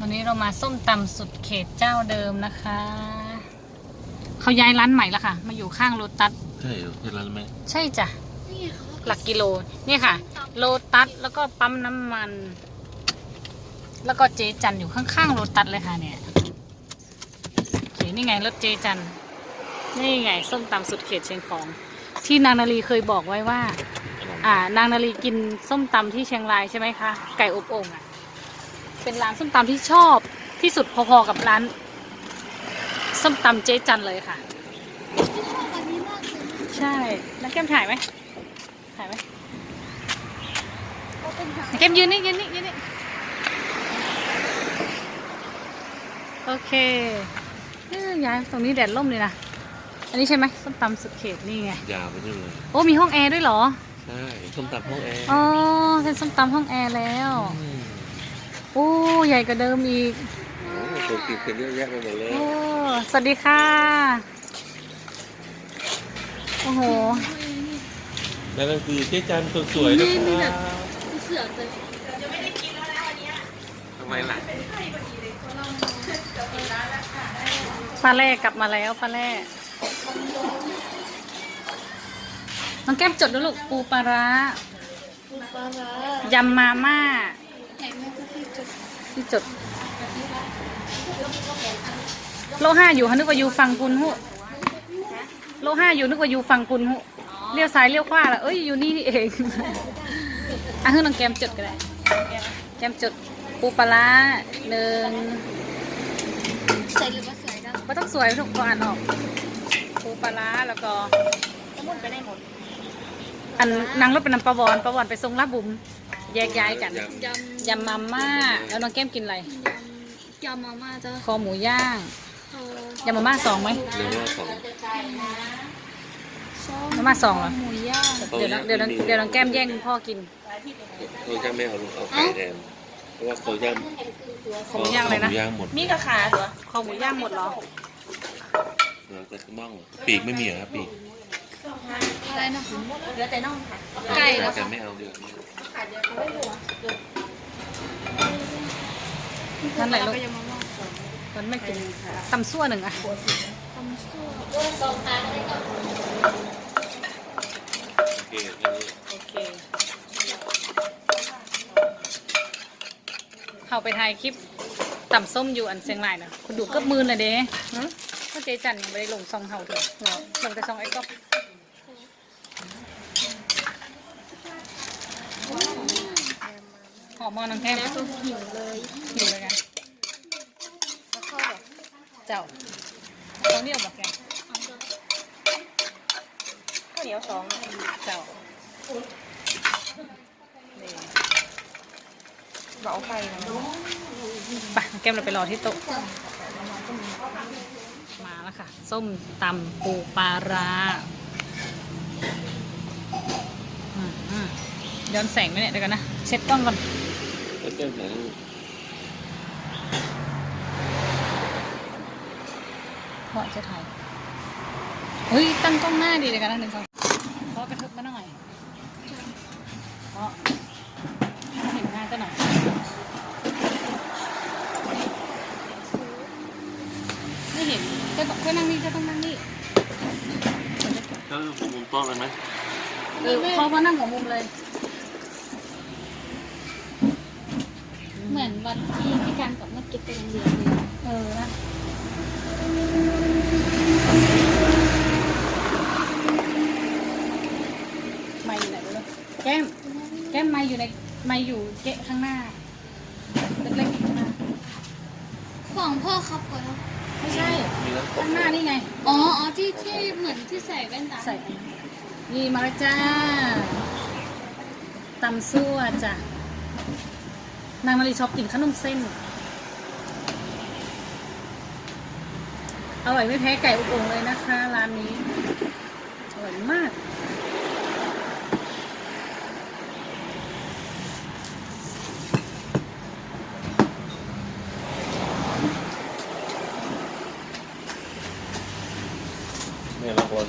วันนี้เรามาส้มตำสุดเขตเจ้าเดิมนะคะ เขาย้ายร้านใหม่แล้วค่ะ มาอยู่ข้างโลตัส ใช่เหรอที่ร้านไหมใช่จ้ะนี่เขาหลักกิโล เนี่ยค่ะ โลตัสแล้วก็ปั๊มน้ำมัน แล้วก็เจจันอยู่ข้างๆโลตัสเลยค่ะเนี่ยโอเคนี่ไงรถเจจัน นี่ไงส้มตำสุดเขตเชียงของ ที่นางนาลีเคยบอกไว้ว่า อ่านางนาลีกินส้มตำที่เชียงรายใช่ไหมคะ ไก่อบโอ่งอะ เป็นร้านส้มตำที่ชอบที่สุดพอๆกับร้าน ส้มตำเจ๊จันเลยค่ะที่ชอบอันนี้มากเลยใช่แล้วแก้มถ่ายไหมถ่ายไหมเขาเป็นหางแก้มยืนนี่ยืนนี่ยืนนี่โอเคเอ้ยย้ายตรงนี้แดดร่มเลยนะ อันนี้ใช่ไหมส้มตำสุดเขตนี่ไง ยาวไปนู่นเลยโอ้มีห้องแอร์ด้วยเหรอ ใช่ส้มตำห้องแอร์อ๋อเป็นส้มตำห้องแอร์แล้วม โอ้ใหญ่กว่าเดิมอีกโอ้ตัวกินกันเยอะแยะไปหมดเลยโอ้สวัสดีค่ะ โอ้โหนั่นก็คือเจ๊จันคนสวยนะครับเสือกเลยทำไมล่ะปลาแร่กลับมาแล้วปลาแร่น้องแก้มจดด้วยลูกปูปลาร้าปูปลาร้ายำมาม่า ไหนแม่ก็ที่จุด ที่จดโลห้าอยู่ฮะนึกว่าอยู่ฝั่งคุณหุโลห้าอยู่นึกว่าอยู่ฝั่งคุณหุเลี้ยวซ้ายเลี้ยวขวาละเอ้ยอยู่นี่นี่เองอะให้น้องแก้มจดก็ได้แก้มจดปูปลาร้าหนึ่งใส่หรือว่าใส่ได้ไม่ต้องสวยทุกคนอ่านออกปูปลาร้าแล้วก็สมุนไปได้หมดอันนางรถเป็นนำปลาวอนปลาวอนไปทรงลาบบุ๋ม แยกย้ายกันยำยำมาม่า แล้วน้องแก้มกินอะไรยำมาม่าจ้ะคอหมูย่าง เออยำมาม่าสองไหมเรียกว่าของส้มมาม่าสองเหรอ หมูย่างเดี๋ยวน้องเดี๋ยวน้องเดี๋ยวน้องแก้มแย่งพ่อกินเขาจะไม่เอาลงเอาไข่แทนเพราะว่าเขาย่างคอหมูย่างเลยนะหมูย่างหมดมีกระขาตัวคอหมูย่างหมดเหรอ เหลือแต่น่องปีกไม่มีเหรอครับปีก อะไรนะคะเหลือแต่น่องค่ะไก่เหรอแต่คะไม่เอาเดือดนั่นแหละลูก มันไม่กินตำซั่วหนึ่งอะตำซั่วโอเคแค่นี้โอเคเข้าไปถ่ายคลิปตำส้มอยู่อันเชียงรายนะคุณดูเกือบหมืนเลยเด้ก็เจ๊จันยังไม่ได้ลงซองเฮาเถอะลงแต่ซองไอ้ก๊อ อมมอน้องแก้มแล้วก็หิวเลยหิวเลยกันแล้วก็แบบเจ้าเขาเนี่ยบอกแกข้าวเหนียวสองเจ้านี่เบาไข่นะไปแก้มเราไปรอที่โต๊ะมาแล้วค่ะ ส้มตำปูปลาร้าอืมอืมย้อนแสงไหมเนี่ยเดี๋ยวกันนะ เช็ดกล้องก่อน แล้วแก้มไหนเพราะจะถ่ายเฮ้ย ตั้งกล้องหน้าดีเลยกันนะหนึ่งสองเพราะกระทึบมาหน่อยเพราะเห็นหน้าจะหน่อยไม่เห็นจะต้องก็นั่งนี่จะต้องนั่งนี่แล้วผมมุมโต๊ะเลยไหมเออเพราะว่านั่งหัวมุมเลย เหมือนวันที่พี่การกับแม่กิ๊บไปโรงเรียนเลยเออนะไม่อยู่ไหนเลยแก้ม แก้มไม่อยู่ในไม่อยู่เกะข้างหน้าเล็กๆข้างหน้าฝั่งพ่อครับก่อนนะไม่ใช่ มีน้ำตกข้างหน้านี่ไง อ๋ออ๋อที่ที่เหมือนที่ใส่แว่นตาใส่อันนี้นี่มาแล้วจ้าตำซั่วจ้ะ นางมารีชอบกินขนมเส้น อร่อยไม่แพ้ไก่อบโอ่งเลยนะคะ ร้านนี้ อร่อยมาก เนี่ยละคน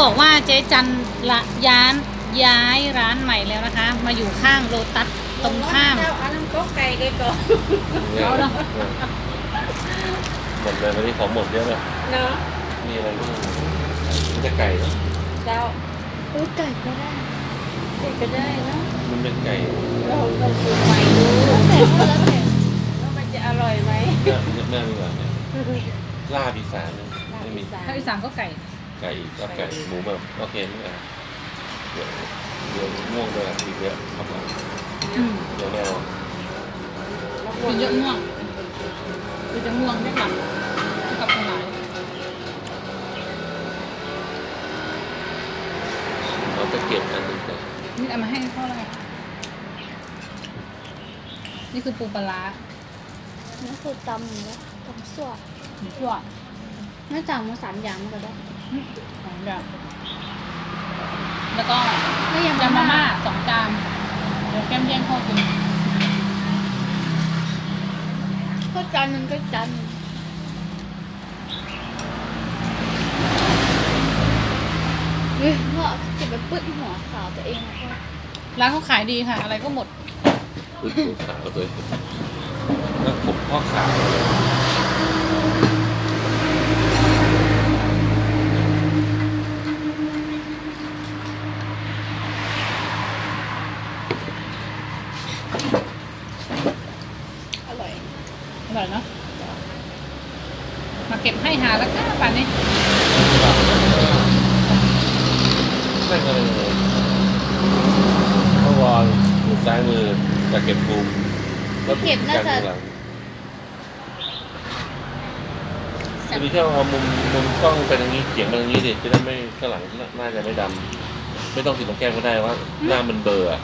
บอกว่าเจ๊จันละย้านย้ายร้านใหม่แล้วนะคะ มาอยู่ข้างโลตัสตรงข้ามเจ้าอันนั้นก็ไก่ไก่ก่อนเอาเนอะ หมดเลยวันนี้ของหมดเยอะเลยเนาะมีอะไรบ้างมันจะไก่เนอะเจ้าอุ้ยไก่ก็ได้ไก่ก็ได้เนาะมันเป็นไก่เราเราปลูกใหม่ดูแล้วแต่แล้วแต่ว่ามันจะอร่อยไหมเนื้อเนื้อดีกว่าเนี่ยลาบอีสานเนี่ย ไม่มีถ้าอีสานก็ไก่ ไก่ก็ไก่หมูแบบโอเคไม่เอาเดี๋ยวเดี๋ยวม่วงด้วยอีกเยอะครับผมอืมเดี๋ยวแนวคือเยอะม่วงคือจะม่วงได้หลังกับคนหลายเราจะเก็บอันหนึงแต่นี่เอามาให้พ่อแล้วไงนี่คือปูปลาร้านี่คือตำแล้วตำซั่ว หมูทั่ว น่าจะมาสามอย่างมันก็ได้สองอย่างแล้วก็แล้วยำยำมาม่าสองจานเดี๋ยวแก้มแย่งพ่อกินก็จานหนึงก็จานหนึงเฮ้ยพ่อเก็บไปปึ๊ดหัวขาวตัวเองแล้วก็ร้านเขาขายดีค่ะ อะไรก็หมดปึ๊บดูขาวเลยแล้วผมพ่อขาว อร่อย อ ร่อยเนาะมาเก็บให้หาแล้วก็ป่านนี้นั่นก็เลยเมื่อวานมือซ้ายมือจะเก็บภูมิแล้วบุกกันข้างหลังจะมีแค่เอามุมมุมกล้องไปทางนี้เขียงไปทางนี้ดิจะได้ไม่ข้างหลังน่าจะไม่ดำไม่ต้องติดตรงแก้มก็ได้ว่า หน้ามันเบลอร์อะ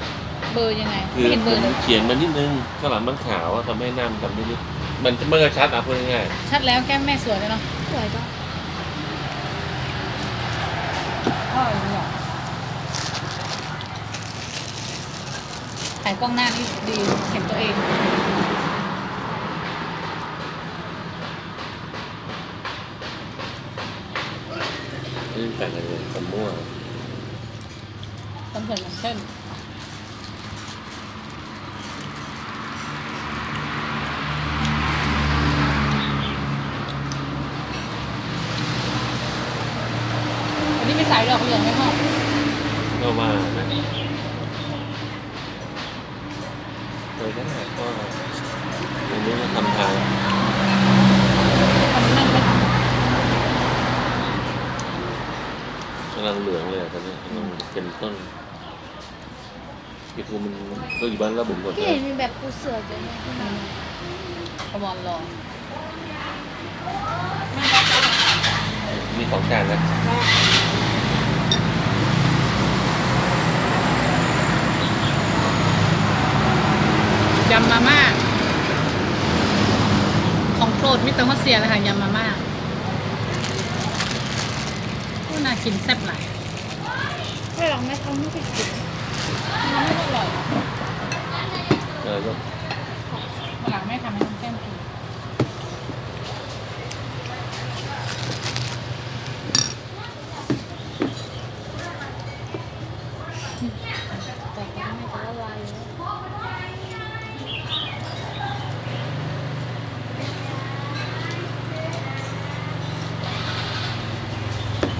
เบอร์ยังไงคือไม่เห็นเบผอร์มเลยเขียนมันนิดนึงข้างหลังมันขาวอะทำให้หน้ามันดำนิดๆมั นจะไม่กระชัดอะพูดง่ายชัดแล้วแก้มแม่สวยเลยเนาะสวยจังอร่อยเลยอะถ่ายกล้องหน้านี่ดีเห็นตัวเอง ๆนี่แต่งอะไรเลยคนมั่ว ตำส่วนอย่างเช่นวัน กี่ภูมันก็อยู่บ้านระบุหมดพี่เลเห็ยนมีแบบปูเสือด้วยนะที่มันำกระบอกรอมีสองจานนะยำมาม่าของโปรดมิสเตอร์ฮัสเซียเลยค่ะยำมาม่าก็น่ากินแซ่บหลาย ถ้าเราไม่ทำไม่ไปกินมันไม่อร่อย เออก็ วันหลังแม่ทำให้น้องแก้มกิน แต่ก็ไม่จะละลายเลย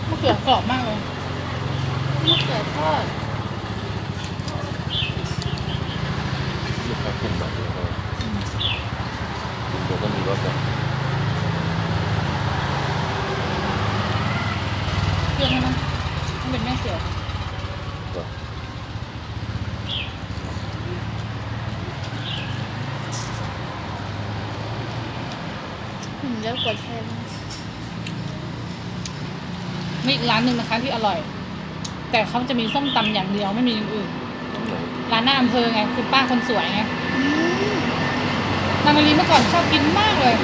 มะเขือกรอบมากเลย มะเขือทอด ลูกค้าขึ้นมาเลยครับเดี๋ยวก็มีรถนะ เครื่องให้มันมันเป็นแม่เสียว ก็ อืมแล้วกดแทน มีอีก ร้านหนึ่งนะคะที่อร่อย แต่เขาจะมีส้มตำอย่างเดียวไม่มีอย่างอื่นตรงไหนร้านหน้าอำเภอไงคุณป้าคนสวยไงนางมารีเมื่อก่อนชอบกินมากเลย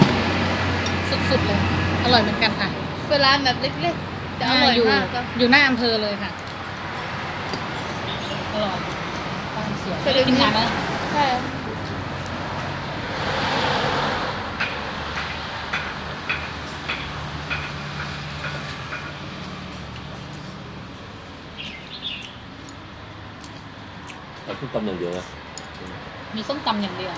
สุดๆเลย อร่อยเหมือนกันค่ะเวลาแบบเล็กๆแต่อร่อยยู่มากก็อยู่หน้าอำเภอเลยค่ะอร่อยป้าคนสวยเคยได้กินนานแล้วใช่ ส้มตำอย่างเดียวนะมีส้มตำอย่างเดียว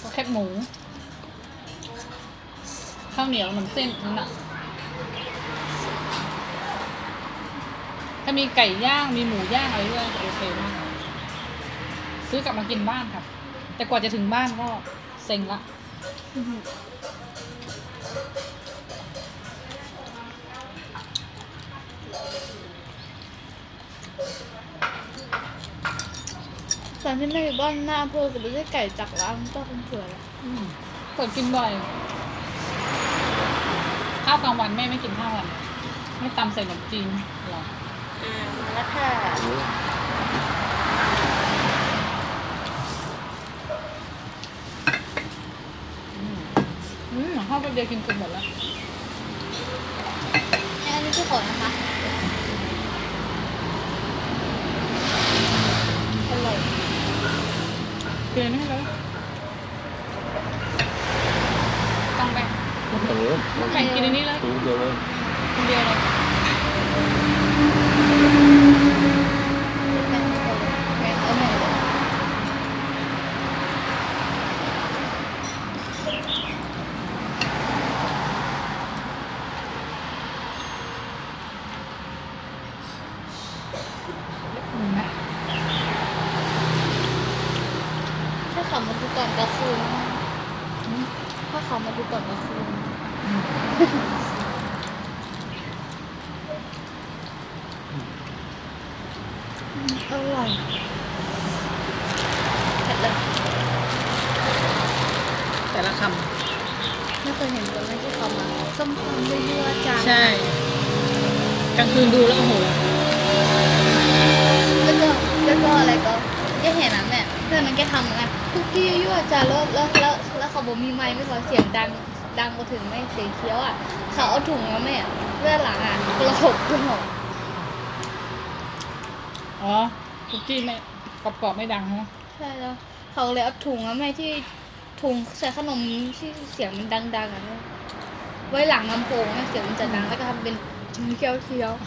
ก็แคบหมู ข้าวเหนียวขนมเส้นนั่นน่ะถ้ามีไก่ย่าง มีหมูย่างอะไรด้วยโอเคมากซื้อกลับมากินบ้านครับแต่กว่าจะถึงบ้านก็เซ็งละ ตอนที่แม่อยู่บ้านหน้าอำเภอก็ไม่ได้ไก่จากร้านเจ้าคุณเถื่อนอะอืมเปิดกินบ่อย ข้าวกลางวันแม่ไม่กินข้าวกลางวันไม่ตำใส่ขนมจีนหรออ่ามาแล้วค่ะอืมอืมข้าวแป๊บเดียวกินจนหมดแล้วอันนี้คือขอนะคะ อร่อย เกลือนี่เลยต้องแบ่งตำเลยแบ่งกินอันนี้เลยตำเดียวเลยคนเดียวเลย แม่แม่เอาหน่อยเลย อืมนะ ถ้าเขามาดูก่อนก็คืน อืม ถ้า เขามาดูก่อนก็คืนอืมอร่อยเผ็ดเลยแต่ละคไม่เคยเห็นเลยที่เขามาส้มตำยั่วๆจานำใช่ กลางคืนดูแล้วโอ้โหแล้วก็แล้วก็อะไรก็แกเห็นนะแม่เพื่อนมันแกทำนะคุกกี้ยั่วๆจานแล้วแล้วแล้วแล้ว เขาบอกมีไม้ไม่พอเสียงดังดังมาถึงไม่เสียงเคี้ยวอะ เขาเอาถุงมาแม่เพื่อนหลังอะกระหกกระหกอ๋อคุกกี้ไม่กรอบๆไม่ดังใช่ไหมใช่แล้ว เขาเลยเอาถุงมาแม่ที่ถุงใส่ขนมที่เสียงมันดังๆอะแม่ไว้หลังลำโพงนะเสียงมันจะดังแล้วก็ทำเป็นเคี้ยวเคี้ยวๆ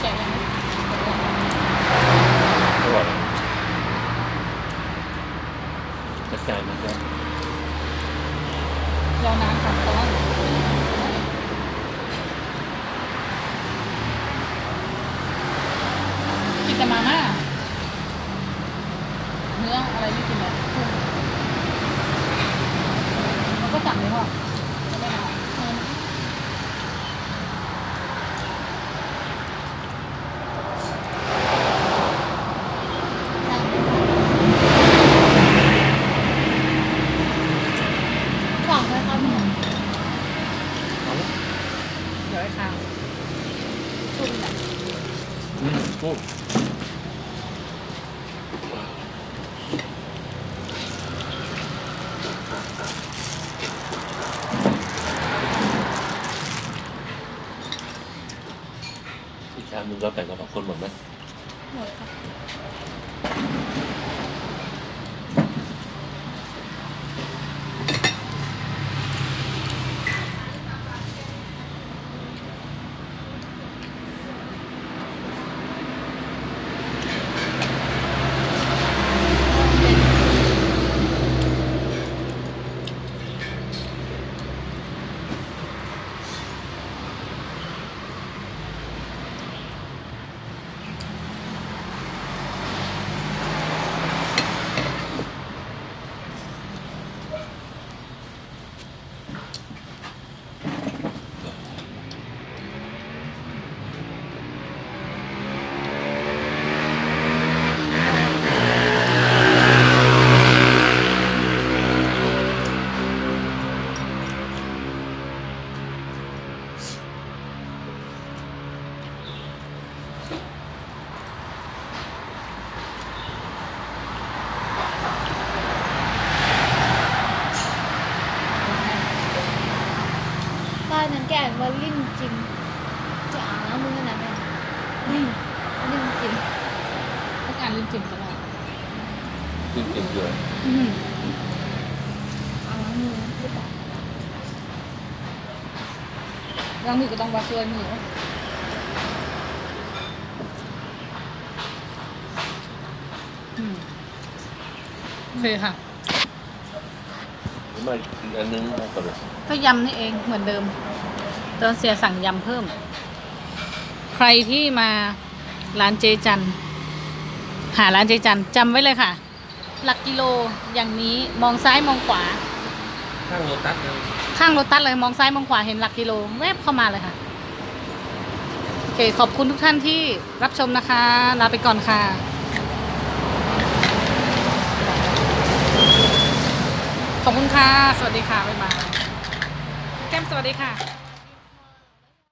แกะยังไง อร่อยจัดการมันจะ รอนานค่ะร้อนกินแต่มาม่าเนื้ออะไรไม่กินเลยกุ้งเราก็สั่งเลยพ่อไม่ได้เอา ฝากไว้ครับแม่ เอาละ เดี๋ยวให้ข้าวชุบแบบ อืมโอ้ ว่าลิ้นจิ้มจะอ่านแล้วมือขนะแม่ลิ้นลิ้นจิ้มต้องการลิ้นจิ้มตลอดกินกินเกลืออืมอ่านแล้วมือหรือเปล่าล้างมือก็ต้องวัดด้วยมือโอเคค่ะไม่อันนึงก่อนเลยก็ยำนี่เองเหมือนเดิม ตอนเสียสั่งยำเพิ่ม ใครที่มาร้านเจจัน หาร้านเจจันจำไว้เลยค่ะ หลักกิโลอย่างนี้มองซ้ายมองขวา ข้างโลตัสเลยข้างรถตัดเลยมองซ้ายมองขวาเห็นหลักกิโลแวบเข้ามาเลยค่ะ โอเค ขอบคุณทุกท่านที่รับชมนะคะ ลาไปก่อนค่ะ ขอบคุณค่ะ สวัสดีค่ะบ๊ายบายแก้มสวัสดีค่ะ